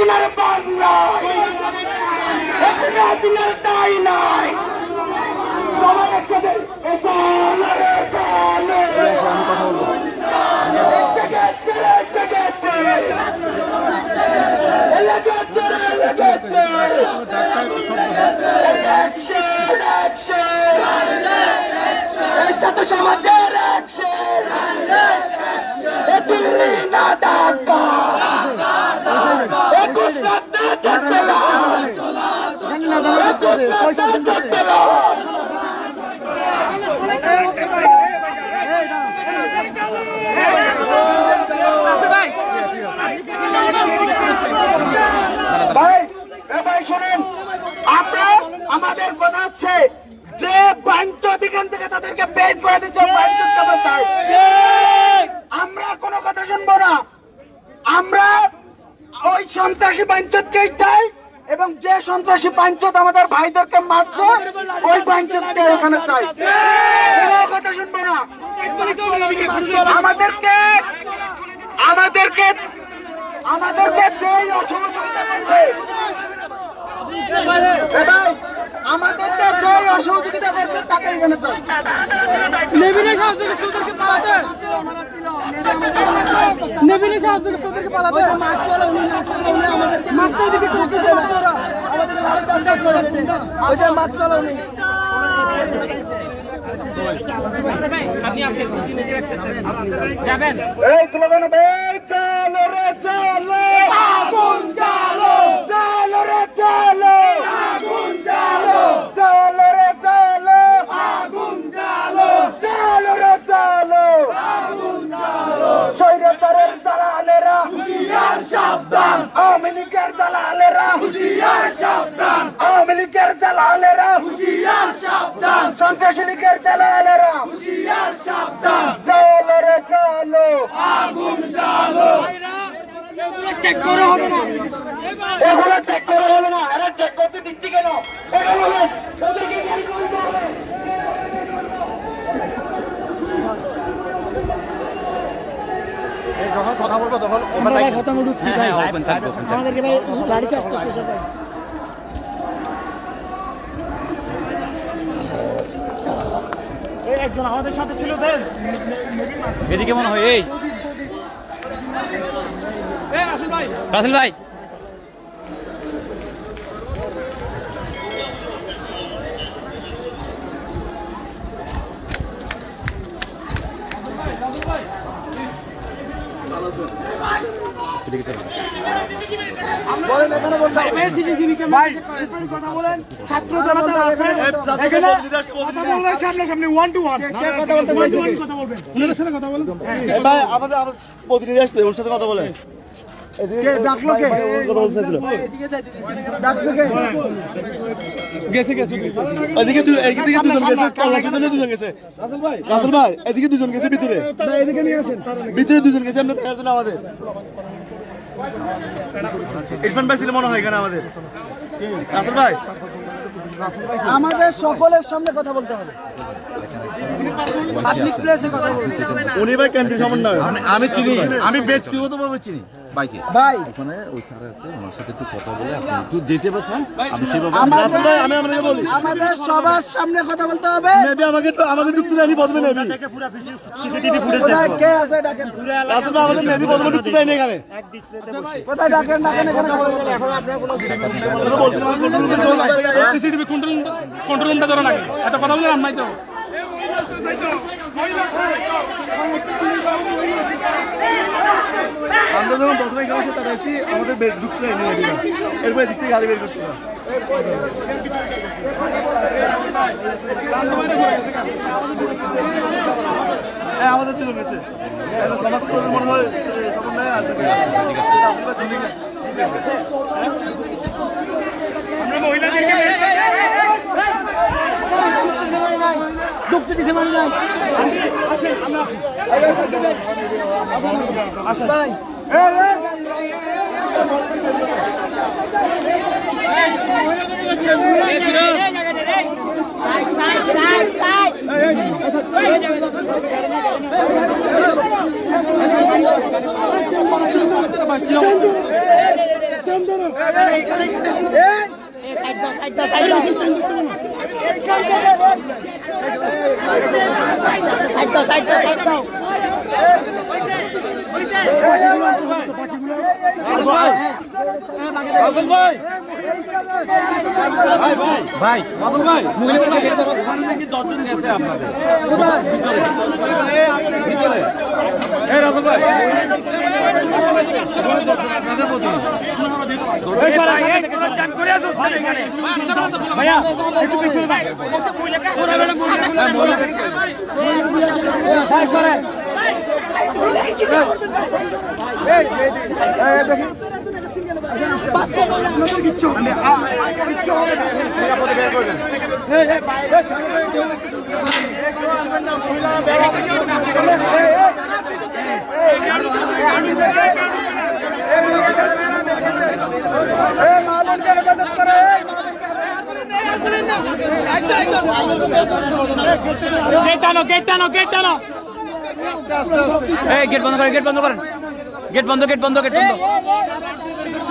হাসিনার হাসিনার তাই নাই। সবাই একসাথে চলো রে চলো লেগেছে রে, লেগেছে। লেগেছে রে, লেগেছে। Action, action. এই সাথে সমাজের action. এ দিল্লি না ঢাকা একুশ রাতে চলতে একুশ রাতে চলতে ভাই এ ভাই শুনুন আমরা আমাদের কথা হচ্ছে যে বাঞ্চত এখান থেকে করে দিচ্ছে আমরা কোনো কথা শুনব না। আমরা ওই সন্ত্রাসী বাঞ্চতকেই চাই এবং যে সন্ত্রাসী বাঞ্চত আমাদের ভাইদেরকে মারছে ওই বাঞ্চতকে এখানে চাই। কোনো কথা শুনব না। আমাদেরকে আমাদেরকে আমাদেরকে যেই অসহযোগিতা করছে এ যেই অসহযোগিতা করছে তাকে এখানে নেভিনে সাহস থেকে পালাতে। নেভিনে সাহস থেকে পালাতে। মাস্টার দিকে আমাদের মাস্টার উনি। এই চালো রে চালো। আগুন চালো চালো রে চালো আগুন চালো চালো রে চালো আগুন চালো চালো রে চালো আগুন চালো স্বৈরাচারের দালালেরা। হুশিয়ার সাবধান। আওয়ামী লীগের দালালেরা। হুশিয়ার সাবধান। আওয়ামী লীগের দালালেরা। হুশিয়ার সাবধান। সন্ত্রাসী লীগের দালালেরা। হুশিয়ার সাবধান। চালো রে চালো। আগুন চালো চেক করে হবে না। এগুলো চেক করা হলো না। এরা চেক করতে দিচ্ছি কেন? এগুলো হলো ওদেরকে কথা বলব তখন আমরা লাইভ খতম উঠছি ভাই। আমাদেরকে ভাই গাড়ি করতে সবাই। একজন আমাদের সাথে ছিল দেন। এদিকে মনে হয় এই। রাসেল ভাই। ভাই কথা বলেন ছাত্র জনতা আছে এখানে কথা বলবেন সামনাসামনি ওয়ান টু ওয়ান কথা বলতে কথা বলবেন ওনাদের সাথে কথা বলেন ভাই আমাদের আমাদের প্রতিনিধি আসছে ওর সাথে কথা বলে কে ডাকলো কে? কথা বলতে চাইছিল। ডাকছো কে? এদিকে দুজন গেছে তল্লাশির জন্য দুজন গেছে। রাসেল ভাই। এদিকে দুজন গেছে ভিতরে। এদিকে নিয়ে আসেন। ভিতরে দুজন গেছে আমরা দেখার জন্য আমাদের। ইরফান ভাই ছিল মনে হয় এখানে আমাদের। রাসেল ভাই। আমাদের সকলের সামনে কথা বলতে হবে। পাবলিক প্লেসে কথা বলতে উনি ভাই ক্যান্টিন সমন্বয় আমি চিনি। আমি ব্যক্তিগতভাবে চিনি। বাইকে? ভাই ওখানে ওই স্যার আছে ওনার সাথে একটু কথা বলে আপনি একটু যেতে পারছেন? আমি সেভাবে রাসেল আমি আপনাকে বলি। আমাদের সবার সামনে কথা বলতে হবে। মেবি আমাকে একটু আমাদের ঢুকতে দেয়নি প্রথমে মেবি কোথায় কে আছে ডাকেন ভাই আমাদের মেবি প্রথমে ঢুকতে দেয়নি এখানে। কোথায় ডাকেন ডাকেন এখানে কথা বলতে হবে। এখন আপনার কোনো আমি। সিসিটিভি কন্ট্রোল কন্ট্রোল রুমটা ধরে লাগে এত কথা বলে নাই তো। আমরা যখন প্রথমে এখানে এসে তাকাইছি আমাদের বেড ঢুকতে নিয়ে এদিকে। এরপরে দিক থেকে গাড়ি বের করতে। হ্যাঁ আমাদের গেছে একটা সমাজ মনে হয় সে সমন্বয় আর একটা ঢুকতে দিছে মানে ভাই চন্দন রাসেল ভাই ভাই রাসেল ভাই মুগলি করে বের করো ওখানে নাকি দশজন গেছে আপনাদের কোথায় ভিতরে ভিতরে এই রাসেল ভাই ওখানে দশজন আপনাদের প্রতি এই, গেট বন্ধ করেন, গেট বন্ধ করেন। গেট বন্ধ গেট বন্ধ গেট বন্ধ।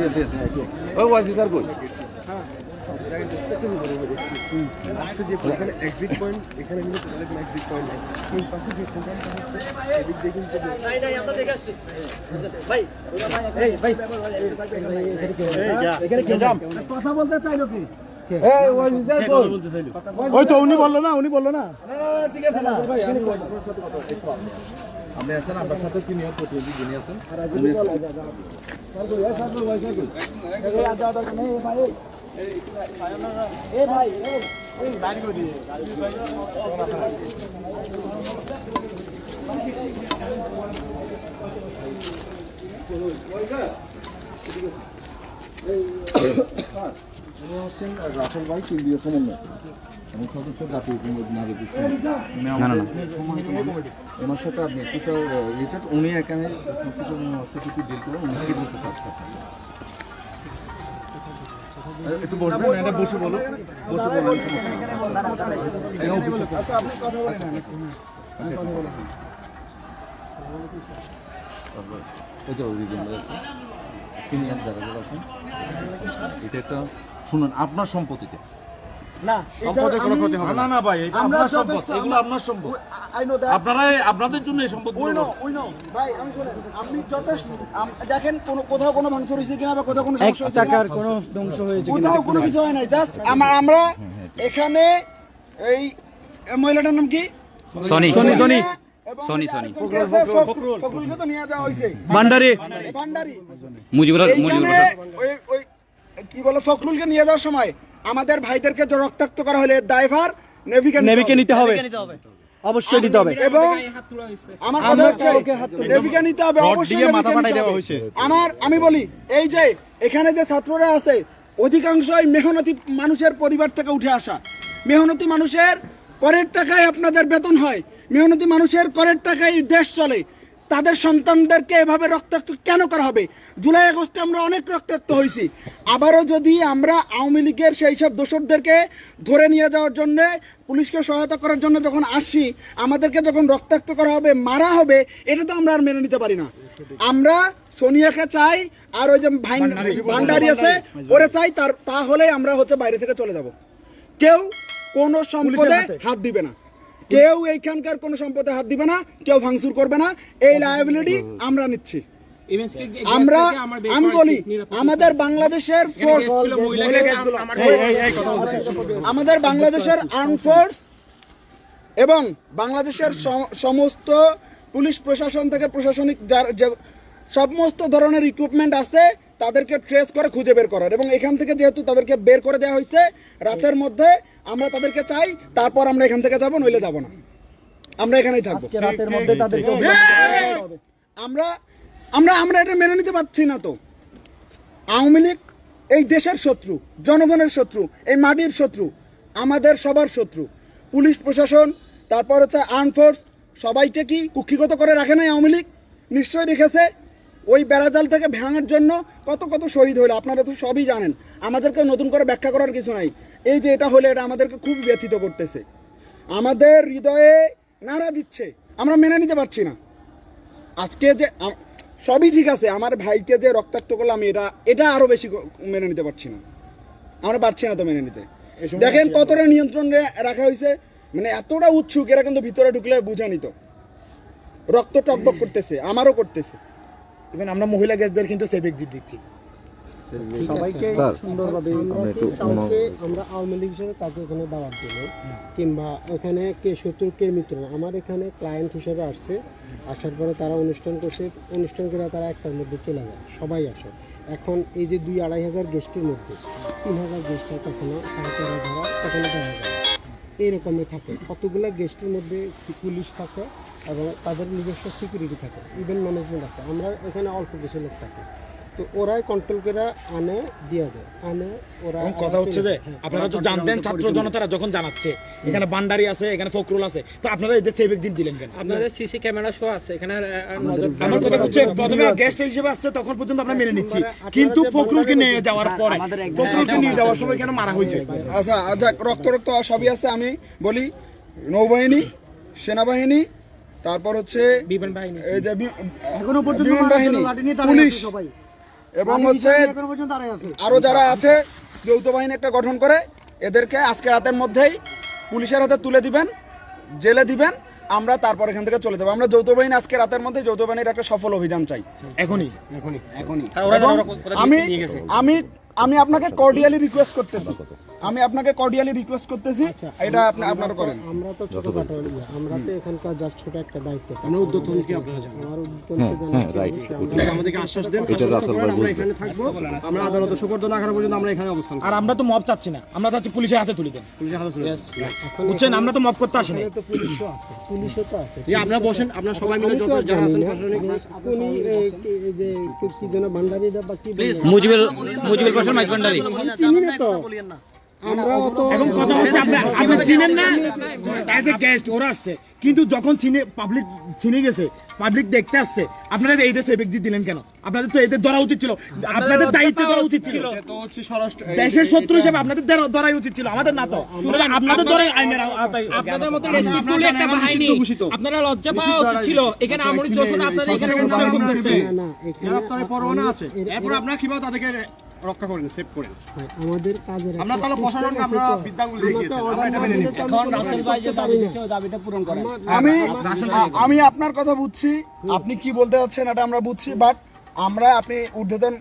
রে মারা এই ও ওয়াজি স্যার কই ওই তো উনি বলল না উনি বলল না আপনি আছেন আপনার সাথে সিনিয়র প্রতিনিধি যিনি আছেন উনি হচ্ছেন রাসেল ভাই কেন্দ্রীয় সমন্বয় এবং সদস্য সাথে আপনি রিটার্ন উনি এখানে কিছু অস্বীকৃতি ডিল উনি বলতে চাচ্ছেন একটু এটা বলো বসে বলো সিনিয়র যারা যারা আছেন এটা একটা শুনুন আপনার সম্পত্তিতে। না কোনো ক্ষতি হবে না। না ভাই আমরা আপনার সম্পদ এগুলো আপনার সম্পদ। আই নো দ্যাট আপনারা আপনাদের জন্য এই সম্পদ উই নো উই নো ভাই আমি শুনেন আপনি যথেষ্ট দেখেন কোনো কোথাও কোনো ভাঙচুর হয়েছে কিনা বা কোথাও কোনো সমস্যা হয়েছে কিনা? কোনো ধ্বংস হয়েছে কোথাও কোনো কিছু হয় নাই। জাস্ট আমরা আমরা এখানে এই মহিলাটার নাম কি? সনি। সনি। সনি সনি, সনি। একজনকে আছে ফখরুল। ফখরুলকে তো নিয়ে যাওয়া হয়েছে। ভান্ডারি। ভান্ডারি। মুজিবুর ওই কি বলে ফখরুলকে নিয়ে যাওয়ার সময় আমাদের ভাইদেরকে যে রক্তাক্ত করা হলে ড্রাইভার নেভিকে নেভিকে নিতে হবে। অবশ্যই নিতে হবে। এবং আমার কথা হচ্ছে নেভিকে নিতে হবে অবশ্যই নেভিকে নিতে হবে। আমার আমি বলি এই যে এখানে যে ছাত্ররা আছে অধিকাংশই মেহনতি মানুষের পরিবার থেকে উঠে আসা। মেহনতি মানুষের করের টাকায় আপনাদের বেতন হয়। মেহনতি মানুষের করের টাকায় দেশ চলে। তাদের সন্তানদেরকে এভাবে রক্তাক্ত কেন করা হবে? জুলাই আগস্টে আমরা অনেক রক্তাক্ত হয়েছি। আবারও যদি আমরা আওয়ামী লীগের সেই সব দোষরদেরকে ধরে নিয়ে যাওয়ার জন্য পুলিশকে সহায়তা করার জন্য যখন আসছি আমাদেরকে যখন রক্তাক্ত করা হবে মারা হবে এটা তো আমরা আর মেনে নিতে পারি না। আমরা সোনিয়াকে চাই আর ওই যে ভান্ডারি আছে ওরে চাই তার তাহলে আমরা হচ্ছে বাইরে থেকে চলে যাব। কেউ কোনো সম্পদে হাত দিবে না। কেউ এইখানকার কোন সম্পদে হাত দিবে না কেউ ভাঙচুর করবে না এই লায়াবিলিটি আমরা নিচ্ছি। আমরা আমি বলি আমাদের বাংলাদেশের ফোর্স আমাদের বাংলাদেশের আর্ম ফোর্স এবং বাংলাদেশের সমস্ত পুলিশ প্রশাসন থেকে প্রশাসনিক যার- সমস্ত ধরনের ইকুইপমেন্ট আছে তাদেরকে ট্রেস করে খুঁজে বের করার। এবং এখান থেকে যেহেতু তাদেরকে বের করে দেওয়া হয়েছে রাতের মধ্যে আমরা তাদেরকে চাই তারপর আমরা এখান থেকে যাব নইলে যাব না। আমরা এখানেই থাকব। রাতের মধ্যে তাদেরকে আমরা আমরা আমরা এটা মেনে নিতে পারছি না তো। আওয়ামী লীগ এই দেশের শত্রু জনগণের শত্রু এই মাটির শত্রু আমাদের সবার শত্রু। পুলিশ প্রশাসন তারপর হচ্ছে আর্ম ফোর্স সবাইকে কি কুক্ষিগত করে রাখে নাই আওয়ামী লীগ? নিশ্চয়ই রেখেছে। ওই বেড়াজাল থেকে ভাঙার জন্য কত কত শহীদ হলো আপনারা তো সবই জানেন। আমাদেরকে নতুন করে ব্যাখ্যা করার কিছু নাই। এই যে এটা হলে এটা আমাদেরকে খুব ব্যথিত করতেছে। আমাদের হৃদয়ে নাড়া দিচ্ছে। আমরা মেনে নিতে পারছি না। আজকে যে সবই ঠিক আছে আমার ভাইকে যে রক্তাক্ত করলাম এটা এটা আরও বেশি মেনে নিতে পারছি না। আমরা পারছি না তো মেনে নিতে। দেখেন কতটা নিয়ন্ত্রণে রাখা হয়েছে। মানে এতটা উৎসুক এরা কিন্তু ভিতরে ঢুকলে বুঝা নিত। রক্ত টকবক করতেছে আমারও করতেছে। ইভেন আমরা মহিলা গ্যাসদের কিন্তু সেফ এক্সিট দিচ্ছি। সবাইকে সুন্দরভাবে আমরা আওয়ামী লীগ হিসেবে কাউকে এখানে দাওয়াত দিল কিংবা এখানে কে শত্রু কে মিত্র আমার এখানে ক্লায়েন্ট হিসেবে আসছে। আসার পরে তারা অনুষ্ঠান করছে। অনুষ্ঠান করে তারা একটার মধ্যে চলে যায়। সবাই আসে। এখন এই যে দুই আড়াই হাজার গেস্টের মধ্যে তিন হাজার কখনো সাড়ে হাজার কখনো এইরকমই থাকে। কতগুলো গেস্টের মধ্যে সি- পুলিশ থাকে এবং তাদের নিজস্ব সিকিউরিটি থাকে ইভেন্ট ম্যানেজমেন্ট আছে। আমরা এখানে অল্প কিছু লোক থাকি। তো ওরাই কন্ট্রোল করে আনে দিয়ে দেয়। আনে ওরা কথা হচ্ছে যে হ্যাঁ। আপনারা তো জানতেন ছাত্র জনতারা যখন জানাচ্ছে এখানে বান্ডারি আছে এখানে ফখরুল আছে তো আপনারা এদের সেফ এক্সিট দিলেন কেন? আপনাদের সিসি ক্যামেরা শো আছে এখানে আমার কথা হচ্ছে প্রথমে গেস্ট হিসেবে আসছে তখন পর্যন্ত আমরা মেনে নিচ্ছি। কিন্তু ফখরুলকে নিয়ে যাওয়ার পরে ফখরুলকে নিয়ে যাওয়ার সময় কেন মারা হয়েছে। আচ্ছা রক্ত রক্ত সবই আছে আমি বলি নৌবাহিনী সেনাবাহিনী তারপর হচ্ছে বিমান বাহিনী। এই যে এখনও পর্যন্ত বিমান বাহিনী পুলিশ এবং হচ্ছে আরও যারা আছে যৌথ বাহিনী একটা গঠন করে এদেরকে আজকে রাতের মধ্যেই পুলিশের হাতে তুলে দিবেন জেলে দিবেন আমরা তারপর এখান থেকে চলে যাব। আমরা যৌথ বাহিনী আজকে রাতের মধ্যে যৌথ বাহিনীর একটা সফল অভিযান চাই। এখনই। এবং আমি আমি আমি আপনাকে কর্ডিয়ালি রিকোয়েস্ট করতেছি। আমি আপনাকে কর্ডিয়ালি রিকোয়েস্ট করতেছি। এটা আপনি আপনারা করেন। আমরা তো ছোটখাটো ইয়ে, আমরা তো এখানকার জাস্ট ছোট একটা দায়িত্ব। আমরা উদ্যোতনকে আপনারা জানেন? আমার উদ্যোতনকে জানাচ্ছি। আমাদেরকে আশ্বাস দেন ভাই এখানে থাকব। আমরা আদালতে সুপর্দ না করা পর্যন্ত আমরা এখানে অবস্থান আর আমরা তো মব চাচ্ছি না। আমরা চাচ্ছি পুলিশের হাতে তুলে দেন পুলিশের হাতে তুলে বুঝছেন আমরা তো মব করতে আসিনি এখানে তো পুলিশও আছে। পুলিশও তো আছে। আপনারা বসেন আপনারা সবাই মিলে আমি তো আর জানি উনি এই কি- যে কি- কি যেন ভান্ডারিটা বা কি? মুজিবুল মুজিবুল প্রসাদ মাইজবান্ডারি আমি চিনি না তো। আমরা তো এখন কথা হচ্ছে আপনি আপনি চিনেন না? অ্যাজ এ গেস্ট ওরা আসছে। কিন্তু যখন চিনে পাবলিক চিনে গেছে পাবলিক দেখতে আসছে আপনারা এইদের সেফ এক্সিট দিলেন কেন? আপনাদের তো এদের ধরা উচিত ছিল। আপনাদের দায়িত্ব ধরা উচিত ছিল। দেশের শত্রু হিসেবে আপনাদের ধরাই উচিত ছিল। আমাদের না তো। আপনাদের ধরাই আইনের আপনাদের মতো রেসপিটফুল একটা বাহিনী। আপনারা লজ্জা পাওয়া উচিত ছিল। এখানে আমরিক দোষরা আপনাদের এখানে অনুষ্ঠান করতেছে। না না এখানে পরোয়ানা আছে। এরপর আপনারা কীভাবে তাদেরকে রক্ষা করেন সেভ করেন আমাদের কাজের আমরা তাহলে প্রশাসনকে আমরা বিদ্যাগুলো দেখিয়েছি আমরা এটা মেনে নিই। এখন রাসেল ভাই যে দাবি দিচ্ছে ওই দাবিটা পূরণ করেন আমি আমি আপনার কথা বুঝছি আপনি কি বলতে চাচ্ছেন এটা আমরা বুঝছি বাট আমরা আপনি ঊর্ধ্বতন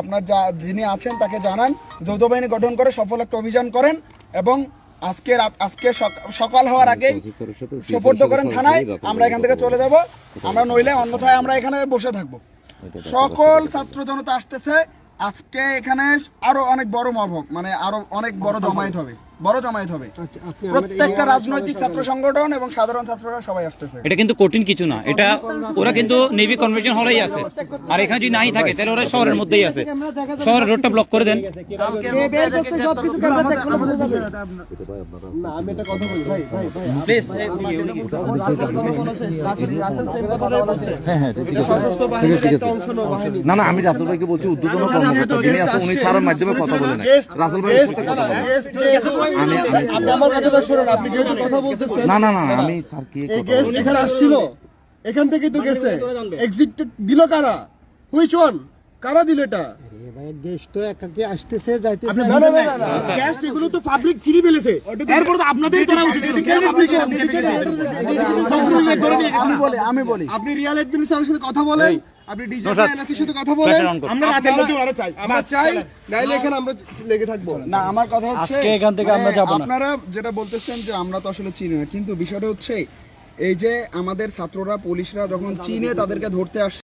আপনার যা যিনি আছেন তাকে জানান যৌথ বাহিনী গঠন করে সফল একটা অভিযান করেন এবং আজকে রাত আজকে সকাল হওয়ার আগেই সোপর্দ করেন থানায় আমরা এখান থেকে চলে যাব আমরা নইলে অন্যথায় আমরা এখানে বসে থাকব সকল ছাত্র জনতা আসতেছে আজকে এখানে আরও অনেক বড় মহক মানে আরও অনেক বড় জমায়েত হবে। বড় জমায়েত হবে। আচ্ছা এই প্রত্যেকটা রাজনৈতিক ছাত্র সংগঠন এবং সাধারণ ছাত্ররা সবাই আসতেছে। এটা কিন্তু কঠিন কিছু না এটা ওরা কিন্তু নেভি কনভেনশন হলেই আছে। আর এখানে যদি নাই থাকে তাহলে ওরা শহরের মধ্যেই আছে। শহরের রোডটা ব্লক করে দেন। না না আমি রাসেল ভাইকে বলছি উদ্যোগ উনি স্যারের মাধ্যমে কথা বলে না রাসেল ভাই আমি আপনি আমার কথাটা শুনুন আপনি যেহেতু কথা বলতেছেন না না না আমি স্যার কি এই গেস্ট এখানে আসছিল। এখান থেকে তো গেছে। এক্সিট দিল কারা? হুইচ ওয়ান কারা দিল এটা? গেস্ট তো একাকে আসতেছে যাইতেছে গ্যাস এগুলো তো পাবলিক চিনি ফেলেছে। এরপর তো আপনাদের ধরা উচিত ছিল। কেন public এর- আমি বলি আপনি রিয়াল সাথে কথা বলেন। আপনি ডিজাইন সাথে কথা বলেন। আমরা রাতের মধ্যে ওরা চাই। আমরা চাই নাইলে এখানে আমরা লেগে থাকব। না আমার কথা হচ্ছে আজকে এখান থেকে আমরা যাব না। আপনারা যেটা বলতেছেন যে আমরা তো আসলে চিনি না কিন্তু বিষয়টা হচ্ছে এই যে আমাদের ছাত্ররা পুলিশরা যখন চিনে তাদেরকে ধরতে আসছে